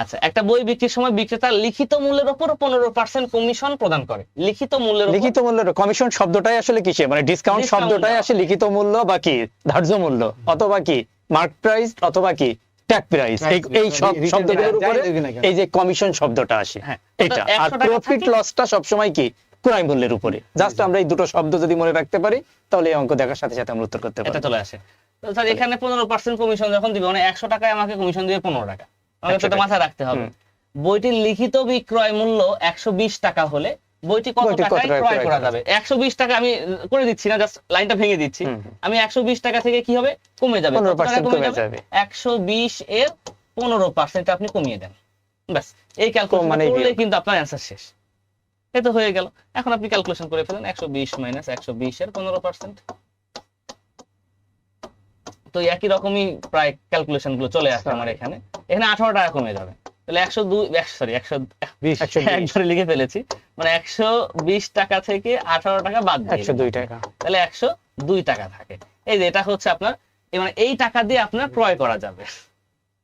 আচ্ছা একটা বই বিক্রির সময় বিক্রেতা লিখিত মূল্যের উপর পনেরো পার্সেন্ট কমিশন প্রদান করে। লিখিত মূল্যের লিখিত মূল্য কমিশন শব্দটাই আসলে কিসে? মানে ডিসকাউন্ট শব্দটাই না। আসলে লিখিত মূল্য বা কি? ধার্য মূল্য। অথবা কি? মার্ক প্রাইস অথবা কি? ট্যাগ প্রাইস এই সব শব্দগুলোর উপরে। এই যে কমিশন শব্দটা আসে। হ্যাঁ। এটা। আর প্রফিট লসটা সবসময় কি? ক্রয় মূল্যের উপরে। জাস্ট আমরা এই দুটো শব্দ যদি মনে রাখতে পারি তাহলে এই অঙ্ক দেখার সাথে সাথে আমরা উত্তর করতে এটা চলে আসে। তো স্যার এখানে পনেরো পার্সেন্ট কমিশন যখন দিবে মানে একশো টাকায় আমাকে কমিশন দিবে পনেরো টাকা। আমাকে 100 তো মাথায় রাখতে হবে। বইটির লিখিত বিক্রয় মূল্য একশো বিশ টাকা হলে বইটি কত টাকায় ক্রয় করা যাবে? একশো বিশ টাকা আমি করে দিচ্ছি না জাস্ট লাইনটা ভেঙে দিচ্ছি। আমি একশো বিশ টাকা থেকে কি হবে? কমে যাবে। 15% কমে যাবে। একশো বিশ এর পনেরো পার্সেন্ট আপনি কমিয়ে দেন। ব্যাস এই ক্যালকুলেশন মানেই করলে কিন্তু আপনার অ্যান্সার শেষ। এই তো হয়ে গেল। এখন আপনি ক্যালকুলেশন করে ফেলেন একশো বিশ মাইনাস একশো বিশ এর পনেরো পার্সেন্ট তো একই রকমই প্রায় ক্যালকুলেশনগুলো চলে আসে আমার এখানে। এখানে আঠারো টাকা কমে যাবে। তাহলে একশো দুই সরি একশো একবারে লিখে ফেলেছি। মানে একশো বিশ টাকা থেকে আঠারো টাকা বাদ দিয়ে একশো দুই টাকা। তাহলে একশো দুই টাকা থাকে। এই যে এটা হচ্ছে আপনার মানে এই টাকা দিয়ে আপনার ক্রয় করা যাবে।